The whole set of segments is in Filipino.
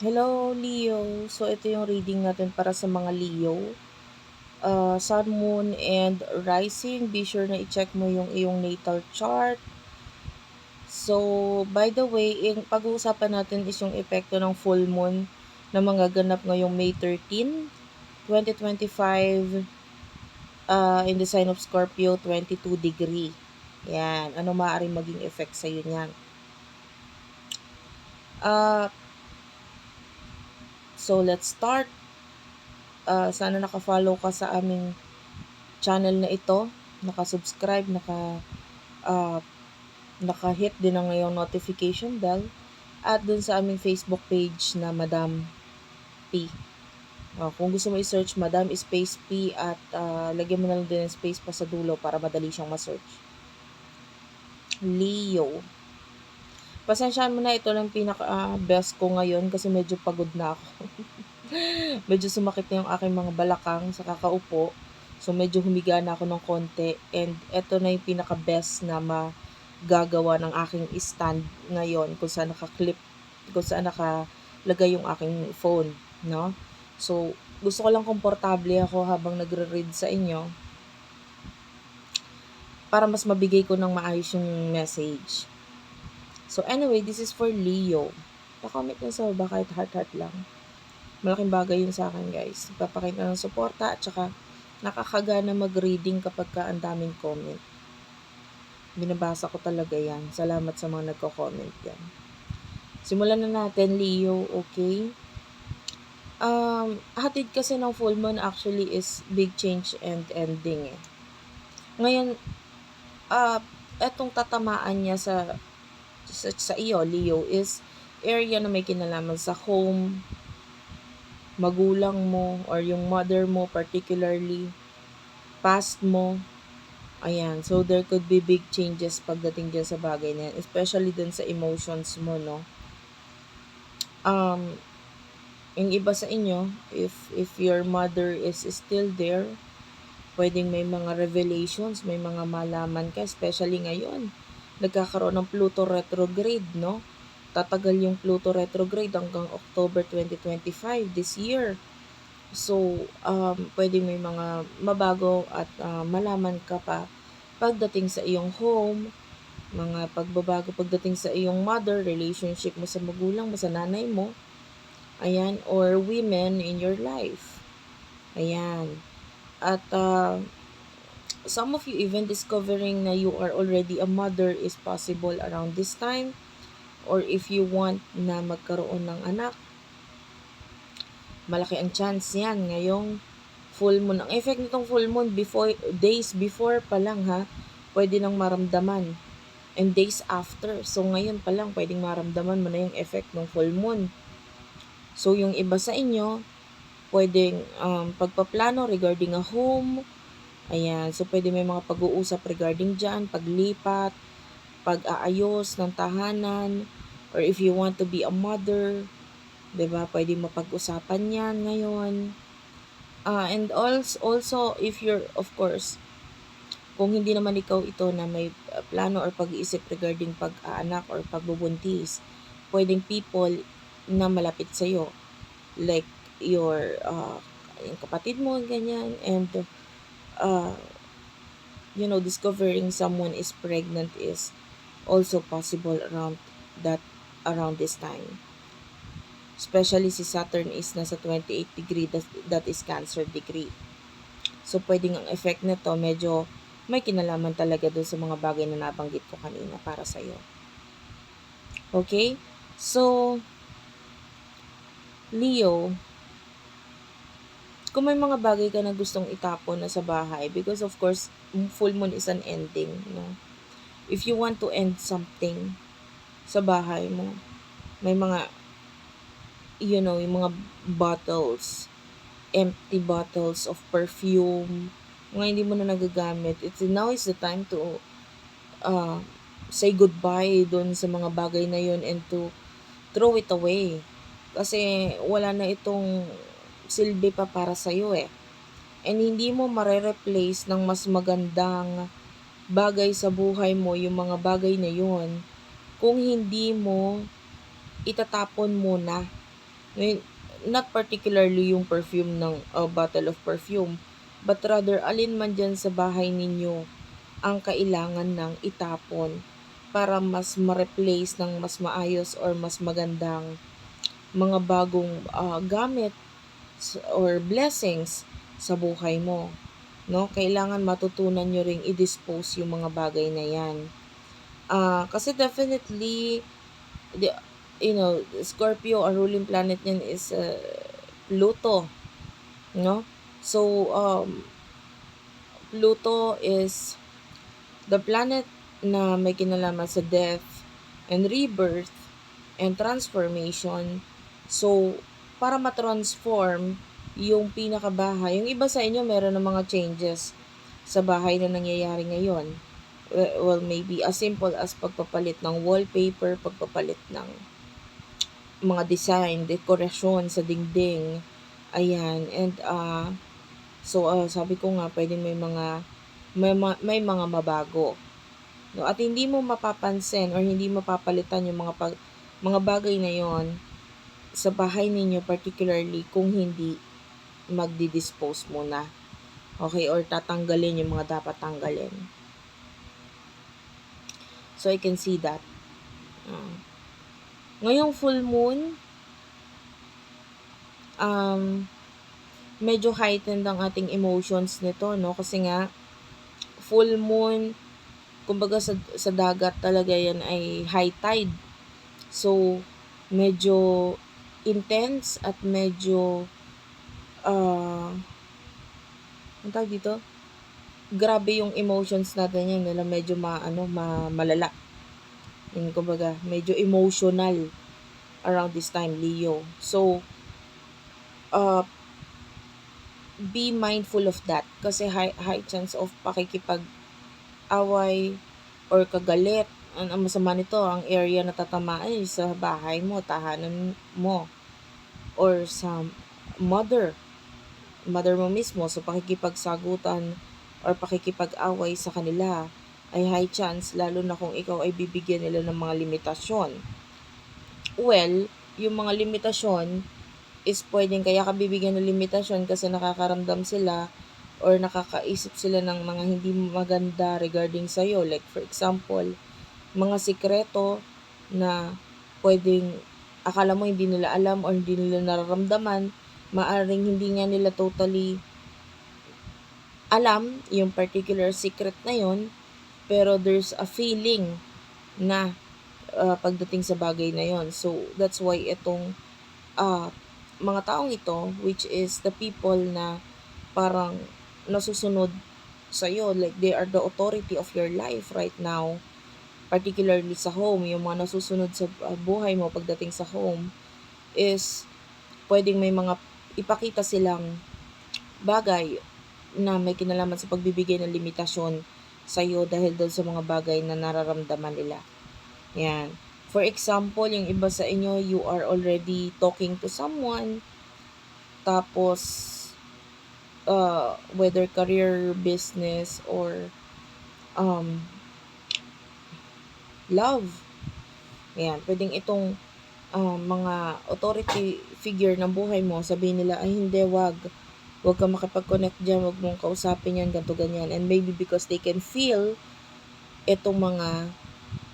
Hello, Leo. So, ito yung reading natin para sa mga Leo. Uh, Sun, Moon, and Rising. Be sure na i-check mo yung iyong natal chart. So, by the way, yung pag-uusapan natin is yung epekto ng full moon na mga ganap ngayong May 13, 2025 uh, in the sign of Scorpio, 22 degree. Yan. Ano maaaring maging effect sa iyo niyan? Uh, So, let's start. Uh, sana naka-follow ka sa aming channel na ito. Naka-subscribe, naka, uh, naka-hit din ang ngayong notification bell. At dun sa aming Facebook page na Madam P. Uh, kung gusto mo i-search Madam Space P at uh, lagyan mo na lang din ng space pa sa dulo para madali siyang ma-search. Leo. Pasensyahan mo na ito lang pinaka uh, best ko ngayon kasi medyo pagod na ako. medyo sumakit na yung aking mga balakang sa kakaupo. So medyo humiga na ako ng konti and ito na yung pinaka best na magagawa ng aking stand ngayon kung saan naka-clip kung saan nakalagay yung aking phone, no? So gusto ko lang komportable ako habang nagre-read sa inyo para mas mabigay ko ng maayos yung message. So anyway, this is for Leo. Pa-comment lang sa baba kahit heart-heart lang. Malaking bagay yun sa akin guys. Papakita ng suporta at saka nakakagana mag-reading kapag ka ang daming comment. Binabasa ko talaga yan. Salamat sa mga nagko-comment yan. Simulan na natin, Leo, okay? Um, hatid kasi ng full moon actually is big change and ending eh. Ngayon, uh, etong tatamaan niya sa sa, sa iyo, Leo, is area na may kinalaman sa home, magulang mo, or yung mother mo particularly, past mo. Ayan, so there could be big changes pagdating dyan sa bagay na yan, especially dun sa emotions mo, no? Um, yung iba sa inyo, if, if your mother is still there, pwedeng may mga revelations, may mga malaman ka, especially ngayon nagkakaroon ng Pluto retrograde, no? Tatagal yung Pluto retrograde hanggang October 2025 this year. So, um, pwede may mga mabago at uh, malaman ka pa pagdating sa iyong home, mga pagbabago pagdating sa iyong mother, relationship mo sa magulang mo, sa nanay mo, ayan, or women in your life. Ayan. At uh, some of you even discovering na you are already a mother is possible around this time. Or if you want na magkaroon ng anak malaki ang chance yan ngayong full moon. Ang effect nitong full moon before days before pa lang ha pwede nang maramdaman. And days after. So ngayon pa lang pwedeng maramdaman mo na yung effect ng full moon. So yung iba sa inyo pwedeng um, pagpaplano regarding a home Ayan, so pwede may mga pag-uusap regarding dyan, paglipat, pag-aayos ng tahanan, or if you want to be a mother, ba diba, pwede mapag-usapan yan ngayon. Uh, and also, also, if you're, of course, kung hindi naman ikaw ito na may plano or pag-iisip regarding pag-aanak or pagbubuntis, pwedeng people na malapit sa'yo, like your uh, yung kapatid mo, ganyan, and uh, you know, discovering someone is pregnant is also possible around that around this time. Especially si Saturn is nasa 28 degree, that, that is Cancer degree. So, pwedeng ang effect nito medyo may kinalaman talaga doon sa mga bagay na nabanggit ko kanina para sa iyo. Okay? So, Leo, kung may mga bagay ka na gustong itapon na sa bahay, because of course, full moon is an ending, no? If you want to end something sa bahay mo, may mga, you know, yung mga bottles, empty bottles of perfume, mga hindi mo na nagagamit, it's, now is the time to uh, say goodbye doon sa mga bagay na yun and to throw it away. Kasi wala na itong silbi pa para sa iyo eh. And hindi mo mare-replace ng mas magandang bagay sa buhay mo, yung mga bagay na yun, kung hindi mo itatapon muna not particularly yung perfume ng uh, bottle of perfume, but rather alin man dyan sa bahay ninyo ang kailangan ng itapon para mas ma-replace ng mas maayos or mas magandang mga bagong uh, gamit or blessings sa buhay mo. No? Kailangan matutunan nyo ring i-dispose yung mga bagay na yan. Uh, kasi definitely, the, you know, Scorpio, our ruling planet niyan is uh, Pluto. No? So, um, Pluto is the planet na may kinalaman sa death and rebirth and transformation. So, para ma-transform yung pinakabahay, yung iba sa inyo meron ng mga changes sa bahay na nangyayari ngayon. Well, maybe as simple as pagpapalit ng wallpaper, pagpapalit ng mga design, dekorasyon sa dingding. Ayan. And, uh, so, uh, sabi ko nga, pwede may mga, may, may mga mabago. No? At hindi mo mapapansin or hindi mapapalitan yung mga, pag, mga bagay na yon sa bahay ninyo particularly kung hindi magdi-dispose muna. Okay, or tatanggalin yung mga dapat tanggalin. So, I can see that. Uh, ngayong full moon, um, medyo heightened ang ating emotions nito, no? Kasi nga, full moon, kumbaga sa, sa dagat talaga yan ay high tide. So, medyo intense at medyo, uh, ang tawag dito? grabe yung emotions natin yan, nila medyo ma, ano, ma, malala. Yung, kumbaga, medyo emotional around this time, Leo. So, uh, be mindful of that kasi high, high chance of pakikipag away or kagalit. Ang, ang masama nito, ang area na tatamaan sa bahay mo, tahanan mo, or sa mother, mother mo mismo. So, pakikipagsagutan or pakikipag-away sa kanila ay high chance lalo na kung ikaw ay bibigyan nila ng mga limitasyon. Well, yung mga limitasyon is pwedeng kaya ka bibigyan ng limitasyon kasi nakakaramdam sila or nakakaisip sila ng mga hindi maganda regarding sa iyo. Like for example, mga sikreto na pwedeng akala mo hindi nila alam or hindi nila nararamdaman, maaring hindi nga nila totally alam yung particular secret na yon pero there's a feeling na uh, pagdating sa bagay na yon so that's why itong uh, mga taong ito which is the people na parang nasusunod sa iyo like they are the authority of your life right now particularly sa home yung mga nasusunod sa uh, buhay mo pagdating sa home is pwedeng may mga ipakita silang bagay na may kinalaman sa pagbibigay ng limitasyon sa iyo dahil doon sa mga bagay na nararamdaman nila. Yan. For example, yung iba sa inyo, you are already talking to someone, tapos, uh, whether career, business, or um, love. Yan. Pwedeng itong um, mga authority figure ng buhay mo, sabihin nila, ay hindi, wag Huwag ka makipag-connect dyan, huwag mong kausapin yan, ganto ganyan. And maybe because they can feel itong mga,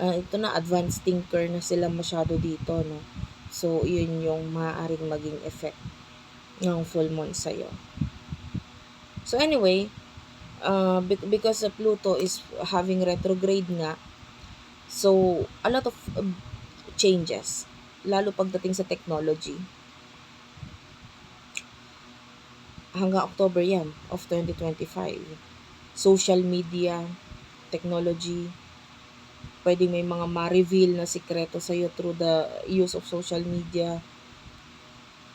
uh, ito na, advanced thinker na sila masyado dito, no? So, yun yung maaaring maging effect ng full moon sa'yo. So, anyway, uh, because Pluto is having retrograde nga, so, a lot of uh, changes, lalo pagdating sa technology hanggang October yan of 2025. Social media, technology, pwedeng may mga ma-reveal na sikreto sa iyo through the use of social media.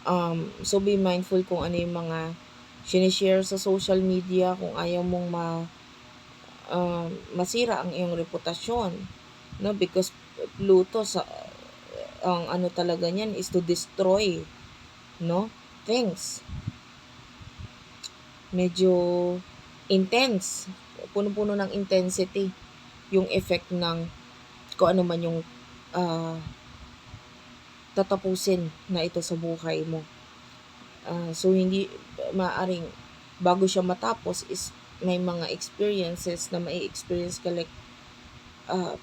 Um, so be mindful kung ano yung mga sinishare sa social media kung ayaw mong ma um, masira ang iyong reputasyon no because Pluto sa ang ano talaga niyan is to destroy no things medyo intense. Puno-puno ng intensity yung effect ng kung ano man yung uh, tatapusin na ito sa buhay mo. Ah, so hindi maaring bago siya matapos is may mga experiences na may experience ka like ah,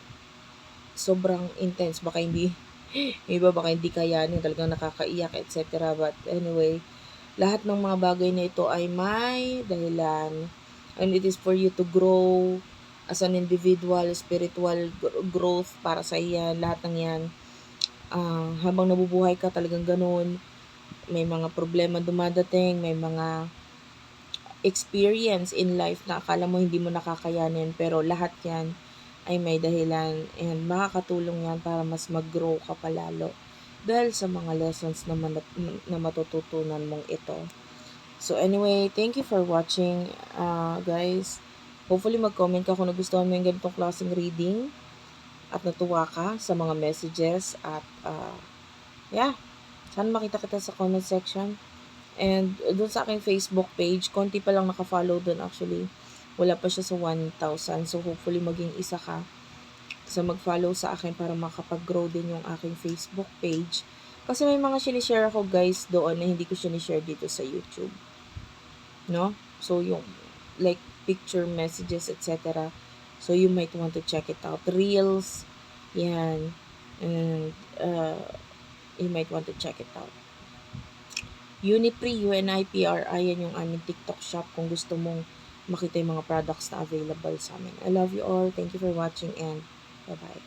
sobrang intense baka hindi iba baka hindi kayanin talagang nakakaiyak etc. But anyway, lahat ng mga bagay na ito ay may dahilan and it is for you to grow as an individual, spiritual gr- growth para sa iyan, lahat ng yan. Ah, habang nabubuhay ka talagang ganun, may mga problema dumadating, may mga experience in life na akala mo hindi mo nakakayanin pero lahat yan ay may dahilan and makakatulong yan para mas mag-grow ka palalo dahil sa mga lessons na, na matututunan mong ito. So anyway, thank you for watching uh, guys. Hopefully mag-comment ka kung nagustuhan mo yung ganitong klaseng reading at natuwa ka sa mga messages at uh, yeah, sana makita kita sa comment section. And doon sa aking Facebook page, konti pa lang nakafollow doon actually. Wala pa siya sa 1,000. So hopefully maging isa ka sa mag-follow sa akin para makapag-grow din yung aking Facebook page. Kasi may mga sinishare ako guys doon na hindi ko sinishare dito sa YouTube. No? So yung like picture messages etc. So you might want to check it out. Reels, yan. And uh, you might want to check it out. Unipri, U-N-I-P-R-I, yan yung aming TikTok shop kung gusto mong makita yung mga products na available sa amin. I love you all. Thank you for watching and bye-bye.